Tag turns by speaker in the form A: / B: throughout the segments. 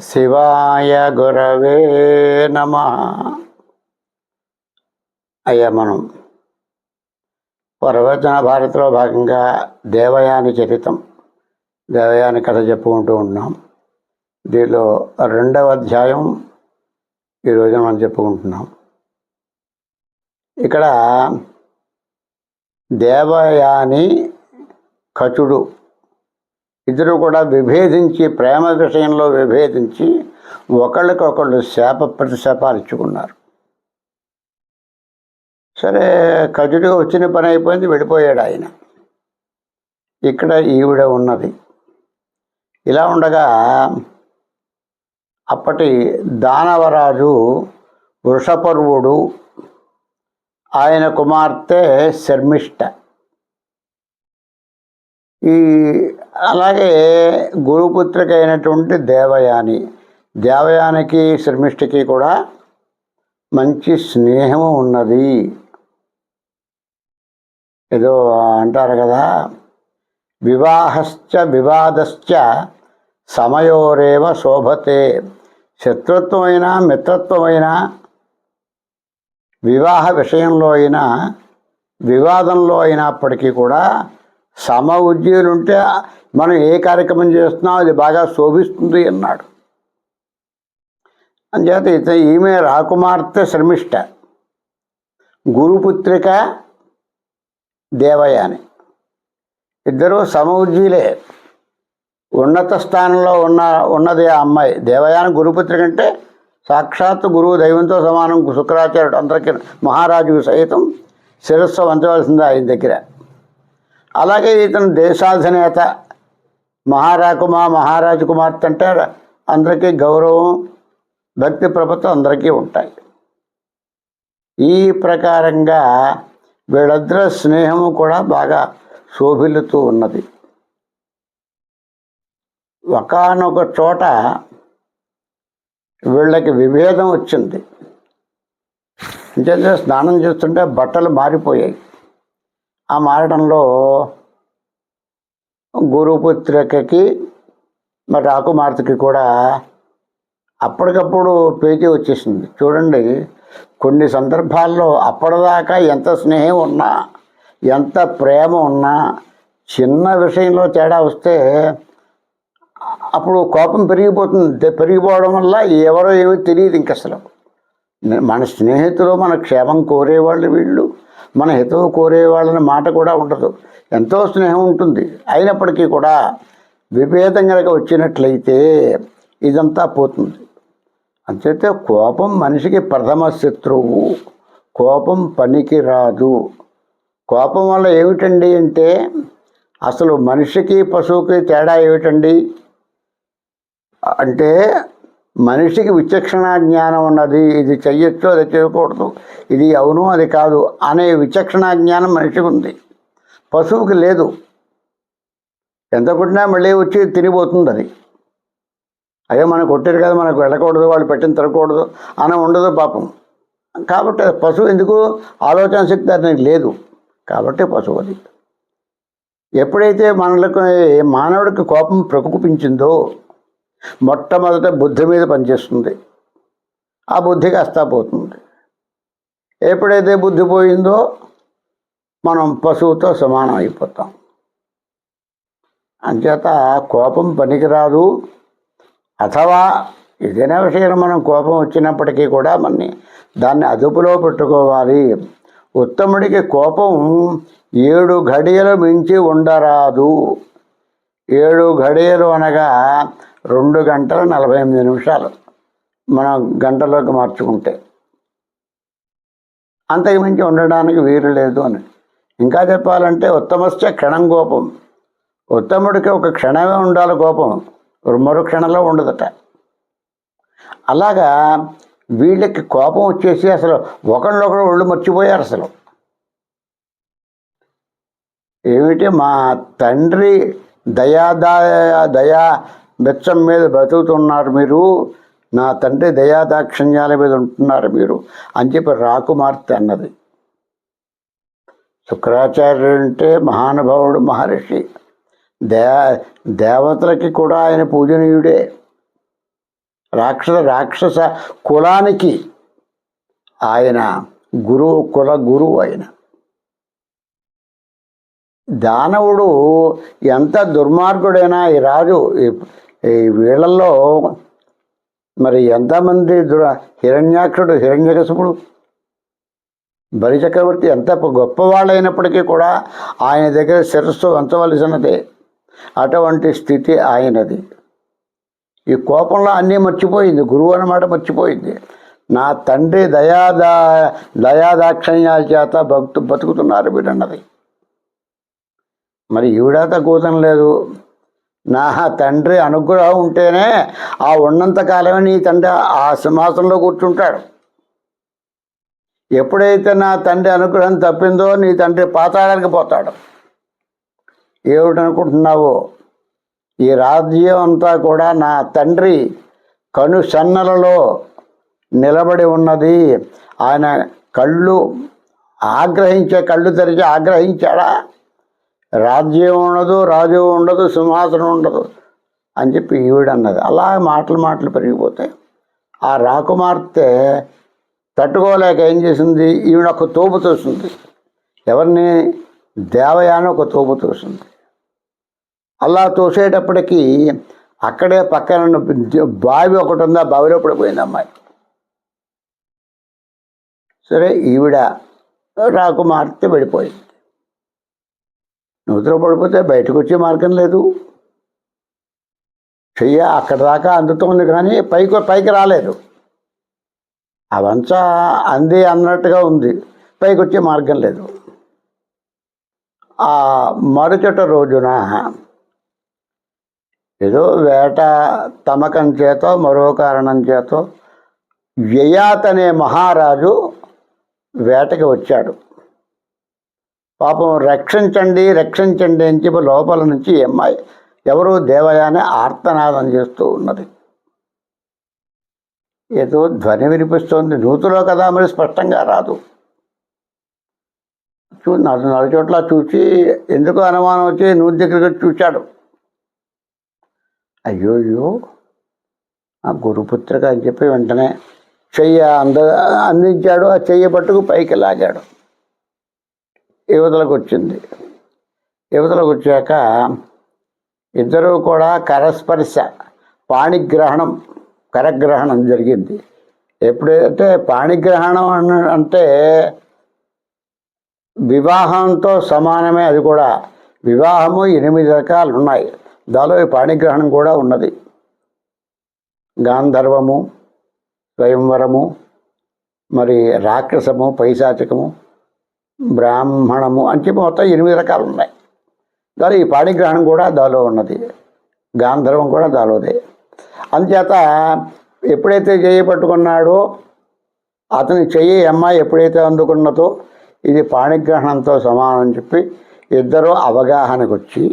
A: శివాయ గురవే నమ. అయ్యా మనం ప్రవచన భారత్లో భాగంగా దేవయాని చరితం దేవయాని కథ చెప్పుకుంటూ ఉన్నాం. దీనిలో రెండవ అధ్యాయం ఈరోజు మనం చెప్పుకుంటున్నాం. ఇక్కడ దేవయాని కచుడు ఇద్దరు కూడా విభేదించి ప్రేమ విషయంలో విభేదించి ఒకళ్ళకొకళ్ళు శాప ప్రతిశాపాలు ఇచ్చుకున్నారు. సరే కజుడు వచ్చిన పని అయిపోయింది వెళ్ళిపోయాడు ఆయన. ఇక్కడ ఈవిడ ఉన్నది. ఇలా ఉండగా అప్పటి దానవరాజు వృషపర్వుడు ఆయన కుమార్తె శర్మిష్ట ఈ అలాగే గురుపుత్రిక అయినటువంటి దేవయాని దేవయానికి శర్మిష్ఠికి కూడా మంచి స్నేహము ఉన్నది. ఏదో అంటారు కదా వివాహశ్చ వివాదశ్చ సమయోరేవ శోభతే శత్రుత్వమైన మిత్రత్వమైన వివాహ విషయంలో అయినా వివాదంలో అయినప్పటికీ కూడా సమ ఉద్యోగులు ఉంటే మనం ఏ కార్యక్రమం చేస్తున్నాం అది బాగా శోభిస్తుంది అన్నాడు. అంచేత ఇత ఈమె రాకుమార్తె శ్రమిష్ట గురుపుత్రిక దేవయాని. ఇద్దరు సమ ఉద్యోగులే ఉన్నత స్థానంలో ఉన్న ఉన్నది ఆ అమ్మాయి. దేవయాని గురుపుత్రిక అంటే సాక్షాత్ గురువు దైవంతో సమానం శుక్రాచార్యుడు అందరికీ మహారాజుకు సైతం శిరస్సు వంచవలసింది ఆయన దగ్గర. అలాగే ఇతను దేశాధినేత. మహారాకుమా మహారాజు కుమార్తె అంటే అందరికీ గౌరవం భక్తి ప్రభుత్వం అందరికీ ఉంటాయి. ఈ ప్రకారంగా వీళ్ళిద్దరి స్నేహము కూడా బాగా శోభిల్లుతూ ఉన్నది. ఒకనొక చోట వీళ్ళకి విభేదం వచ్చింది. అంటే స్నానం చేస్తుంటే బట్టలు మారిపోయాయి. ఆ మారడంలో గురుపుత్రికకి మరి రాకుమార్తెకి కూడా అప్పటికప్పుడు పేచీ వచ్చేసింది. చూడండి కొన్ని సందర్భాల్లో అప్పటిదాకా ఎంత స్నేహం ఉన్నా ఎంత ప్రేమ ఉన్నా చిన్న విషయంలో తేడా వస్తే అప్పుడు కోపం పెరిగిపోతుంది. పెరిగిపోవడం వల్ల ఎవరో ఏమీ తెలియదు ఇంక అసలు. మన స్నేహితులు మన క్షేమం కోరేవాళ్ళు వీళ్ళు. మన హితవు కోరే వాళ్ళని మాట కూడా ఉండదు. ఎంతో స్నేహం ఉంటుంది. అయినప్పటికీ కూడా విభేదం కనుక వచ్చినట్లయితే ఇదంతా పోతుంది. అంతైతే కోపం మనిషికి ప్రథమ శత్రువు. కోపం పనికి రాదు. కోపం వల్ల ఏమిటండి అంటే అసలు మనిషికి పశువుకి తేడా ఏమిటండి? అంటే మనిషికి విచక్షణ జ్ఞానం ఉన్నది ఇది చెయ్యొచ్చు అది చేయకూడదు ఇది అవును అది కాదు అనే విచక్షణ జ్ఞానం మనిషికి ఉంది. పశువుకి లేదు. ఎంత కొట్టినా మళ్ళీ వచ్చి తినిపోతుంది అది. అయ్యో మనకు కొట్టారు కదా మనకు వెళ్ళకూడదు వాళ్ళు పెట్టిన తిరగకూడదు అని ఉండదు పాపం. కాబట్టి పశువు ఎందుకు? ఆలోచన శక్తి అనేది లేదు. కాబట్టి పశువు అది. ఎప్పుడైతే మనలకు మానవుడికి కోపం ప్రకుపించిందో మొట్టమొదట బుద్ధి మీద పనిచేస్తుంది. ఆ బుద్ధి కాస్తా పోతుంది. ఎప్పుడైతే బుద్ధి పోయిందో మనం పశువుతో సమానం అయిపోతాం. అంచేత కోపం పనికిరాదు. అథవా ఏదైనా విషయం మనం కోపం వచ్చినప్పటికీ కూడా మనని దాన్ని అదుపులో పెట్టుకోవాలి. ఉత్తముడికి కోపం ఏడు ఘడియలు మించి ఉండరాదు. ఏడు గడియలు అనగా రెండు గంటల నలభై ఎనిమిది నిమిషాలు. మనం గంటలోకి మార్చుకుంటే. అంతకుమించి ఉండడానికి వీలు లేదు అని. ఇంకా చెప్పాలంటే ఉత్తమస్తే క్షణం కోపం. ఉత్తముడికి ఒక క్షణమే ఉండాలి కోపం. మరో క్షణంలో ఉండదట. అలాగా వీళ్ళకి కోపం వచ్చేసి అసలు ఒకళ్ళొకడు ఒళ్ళు మర్చిపోయారు అసలు. ఏమిటి మా తండ్రి దయాదాయ దయా బెచ్చం మీద బతుకుతున్నారు మీరు. నా తండ్రి దయాదాక్షిణ్యాల మీద ఉంటున్నారు మీరు. అని చెప్పి రాకుమార్తె అన్నది. శుక్రాచార్యుడు అంటే మహానుభావుడు మహర్షి. దే దేవతలకి కూడా ఆయన పూజనీయుడే. రాక్షస రాక్షస కులానికి ఆయన గురువు కుల గురువు ఆయన. దానవుడు ఎంత దుర్మార్గుడైనా ఈ రాజు ఈ- వీళ్ళల్లో మరి ఎంతమంది దుర హిరణ్యాక్షుడు హిరణ్యకశపుడు బలిచక్రవర్తి ఎంత గొప్పవాళ్ళైనప్పటికీ కూడా ఆయన దగ్గర శిరస్సు వంచవలసినదే. అటువంటి స్థితి ఆయనది. ఈ కోపంలో అన్నీ మర్చిపోయింది గురువు అన్నమాట మర్చిపోయింది. నా తండ్రి దయాదా దయాదాక్షిణ్యాల చేత భక్తు బతుకుతున్నారు వీడన్నది మరి ఈవిడ తక్కువతం లేదు. నా తండ్రి అనుగ్రహం ఉంటేనే ఆ ఉన్నంత కాలమే నీ తండ్రి ఆ సింహాసనంలో కూర్చుంటాడు. ఎప్పుడైతే నా తండ్రి అనుగ్రహం తప్పిందో నీ తండ్రి పాతాళానికి పోతాడు. ఏమిటనుకుంటున్నావు ఈ రాజ్యం అంతా కూడా నా తండ్రి కను సన్నలలో నిలబడి ఉన్నది. ఆయన కళ్ళు ఆగ్రహించే కళ్ళు తెరిచి ఆగ్రహించాడా? రాజ్యం ఉండదు రాజు ఉండదు సింహాసనం ఉండదు అని చెప్పి ఈవిడ అన్నది అలా మాటలు మాటలు పెరిగిపోతాయి ఆ రాకుమార్తె తట్టుకోలేక ఏం చేసింది? ఈవిడ ఒక తోపు తోసింది ఎవరిని? దేవయాన ఒక తోపు తోసింది అలా తోసేటప్పటికీ అక్కడే పక్కన బావి ఒకటి ఉంది? ఆ బావిలో పడిపోయింది అమ్మాయి. సరే ఈవిడ రాకుమార్తె వెళ్ళిపోయింది. నిద్ర పడిపోతే బయటకు వచ్చే మార్గం లేదు. చెయ్య అక్కడ దాకా అందుతోంది కానీ పైకి పైకి రాలేదు. అవంతా అంది అన్నట్టుగా ఉంది. పైకి వచ్చే మార్గం లేదు. ఆ మరుచట రోజున ఏదో వేట తమకం చేత మరో కారణం చేత వ్యయాత్ అనే మహారాజు వేటకి వచ్చాడు. పాపం రక్షించండి రక్షించండి అని చెప్పి లోపల నుంచి అమ్మాయి ఎవరు దేవయానే ఆర్తనాదం చేస్తూ ఉన్నది. ఏదో ధ్వని వినిపిస్తోంది. నూతులో కదా మరి స్పష్టంగా రాదు. చూ నలు నలు చోట్ల చూసి ఎందుకు అనుమానం వచ్చి నూతి దగ్గరికి చూశాడు. అయ్యో అయ్యో ఆ గురుపుత్రిక అని చెప్పి వెంటనే చెయ్య అంద అందించాడు. ఆ చెయ్య పట్టుకు పైకి లాగాడు. యువతలకు వచ్చింది యువతలకు వచ్చాక ఇద్దరూ కూడా కరస్పర్శ పాణిగ్రహణం కరగ్రహణం జరిగింది. ఎప్పుడైతే పాణిగ్రహణం అన్న అంటే వివాహంతో సమానమే అది కూడా. వివాహము ఎనిమిది రకాలు ఉన్నాయి దానిలో పాణిగ్రహణం కూడా ఉన్నది. గాంధర్వము స్వయంవరము మరి రాక్షసము పైశాచకము బ్రాహ్మణము అని చెప్పి మొత్తం ఎనిమిది రకాలు ఉన్నాయి దాని ఈ పాణిగ్రహణం కూడా దాలో ఉన్నది. గాంధర్వం కూడా దాలోదే అందుచేత ఎప్పుడైతే చెయ్యి పట్టుకున్నాడో అతని చెయ్యి అమ్మాయి ఎప్పుడైతే అందుకున్నదో ఇది పాణిగ్రహణంతో సమానం అని చెప్పి ఇద్దరు అవగాహనకు వచ్చి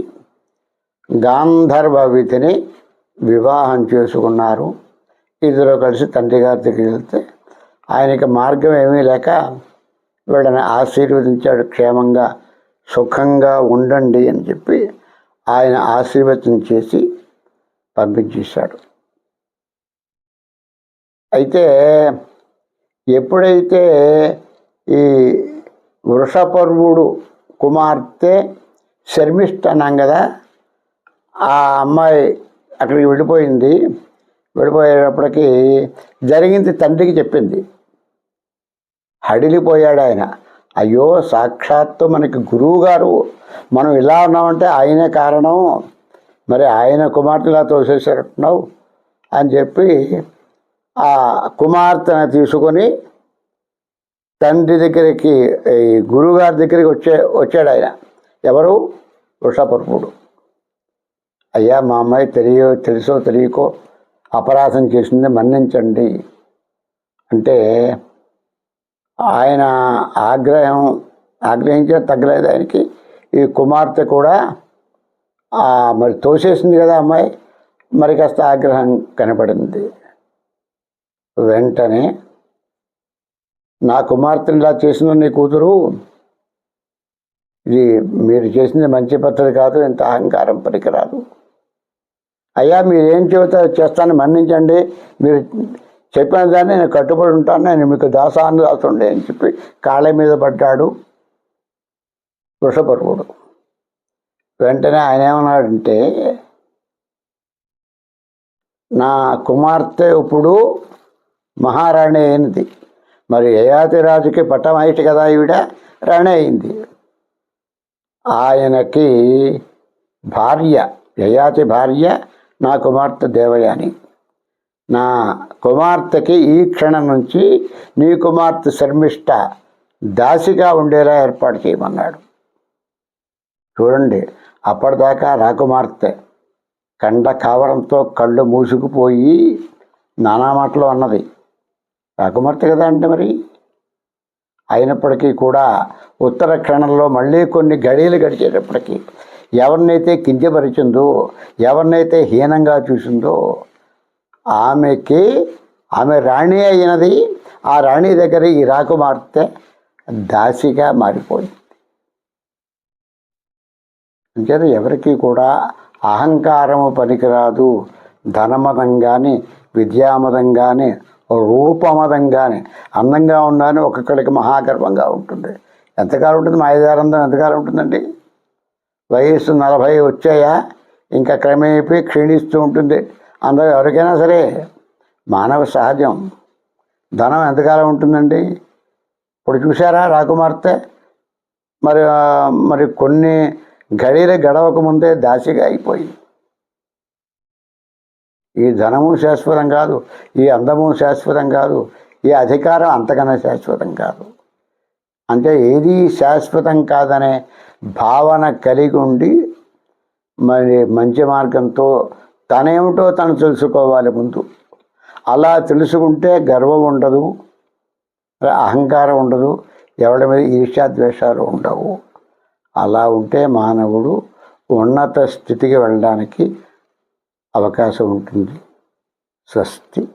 A: గాంధర్వ విధిని వివాహం చేసుకున్నారు. ఇద్దరు కలిసి తండ్రి గారి దగ్గరికి వెళ్తే ఆయనకి మార్గం ఏమీ లేక వీళ్ళని ఆశీర్వదించాడు క్షేమంగా సుఖంగా ఉండండి అని చెప్పి ఆయన ఆశీర్వచనం చేసి పంపించేశాడు. అయితే ఎప్పుడైతే ఈ వృషపర్వుడు కుమార్తె శర్మిష్ఠ అన్నాం కదా ఆ అమ్మాయి అక్కడికి విడిపోయింది విడిపోయేటప్పటికి జరిగింది తండ్రికి చెప్పింది. హడిలిపోయాడు ఆయన. అయ్యో సాక్షాత్తు మనకి గురువు గారు మనం ఇలా ఉన్నామంటే ఆయనే కారణం. మరి ఆయన కుమార్తెలా తోసేసారంటున్నావు అని చెప్పి ఆ కుమార్తెను తీసుకొని తండ్రి దగ్గరికి ఈ గురువుగారి దగ్గరికి వచ్చే వచ్చాడు ఆయన. ఎవరు? వృషపర్వుడు అయ్యా మా అమ్మాయి తెలియ తెలుసో తెలియకో అపరాధం చేసింది మన్నించండి. అంటే ఆయన ఆగ్రహం ఆగ్రహించే తగ్గలేదు ఆయనకి. ఈ కుమార్తె కూడా మరి తోసేసింది కదా అమ్మాయి. మరి కాస్త ఆగ్రహం కనపడింది. వెంటనే నా కుమార్తెని ఇలా చేసిన నీ కూతురు? ఇది మీరు చేసింది మంచి పద్ధతి కాదు ఇంత అహంకారం పనికిరాదు. అయ్యా మీరు ఏం చెబుతారో చేస్తాను మన్నించండి. మీరు చెప్పిన దాన్ని నేను కట్టుబడి ఉంటాను నేను మీకు దాసాను దాసుండే అని చెప్పి కాళ్ళ మీద పడ్డాడు వృషపరువుడు వెంటనే ఆయన ఏమన్నాడంటే నా కుమార్తె ఇప్పుడు మహారాణి అయినది మరి యయాతి రాజుకి పట్టం అయిట్ కదా ఈవిడ రాణి అయింది. ఆయనకి భార్య యయాతి భార్య నా కుమార్తె దేవయాని. నా కుమార్తెకి ఈ క్షణం నుంచి నీ కుమార్తె శర్మిష్ట దాసిగా ఉండేలా ఏర్పాటు చేయమన్నాడు. చూడండి అప్పటిదాకా రాకుమార్తె కండ కావడంతో కళ్ళు మూసుకుపోయి నానా మాటలు అన్నది. రాకుమార్తె కదా అంటే మరి? అయినప్పటికీ కూడా ఉత్తర క్షణంలో మళ్ళీ కొన్ని గడియలు గడిచేటప్పటికీ ఎవరినైతే కించపరిచిందో ఎవరినైతే హీనంగా చూసిందో ఆమెకి ఆమె రాణి అయినది. ఆ రాణి దగ్గర ఈ రాకుమార్తె దాసిగా మారిపోయింది. అంచేత ఎవరికి కూడా అహంకారము పనికిరాదు. ధనమదం కానీ విద్యామదం కానీ రూపమదం కానీ అందంగా ఉన్నాను ఒక్కొక్కడికి మహాగర్వంగా ఉంటుంది. ఎంతకాలం ఉంటుంది? మా ఎంతకాలం ఉంటుందండి? వయస్సు నలభై వచ్చాయా? ఇంకా క్రమేపీ క్షీణిస్తూ ఉంటుంది. అందరూ ఎవరికైనా సరే మానవ సహజం ధనం ఎంతకాలం ఉంటుందండి? ఇప్పుడు చూసారా రాకుమార్తె? మరి మరి కొన్ని గడియలు గడవక ముందే దాసిగా అయిపోయింది. ఈ ధనము శాశ్వతం కాదు ఈ అందము శాశ్వతం కాదు ఈ అధికారం అంతకన్నా శాశ్వతం కాదు. అంటే ఏది శాశ్వతం కాదనే భావన కలిగి ఉండి మరి మంచి మార్గంతో తనేమిటో తను తెలుసుకోవాలి ముందు. అలా తెలుసుకుంటే గర్వం ఉండదు అహంకారం ఉండదు ఎవరి మీద ఈర్ష్యాద్వేషాలు ఉండవు. అలా ఉంటే మానవుడు ఉన్నత స్థితికి వెళ్ళడానికి అవకాశం ఉంటుంది. స్వస్తి.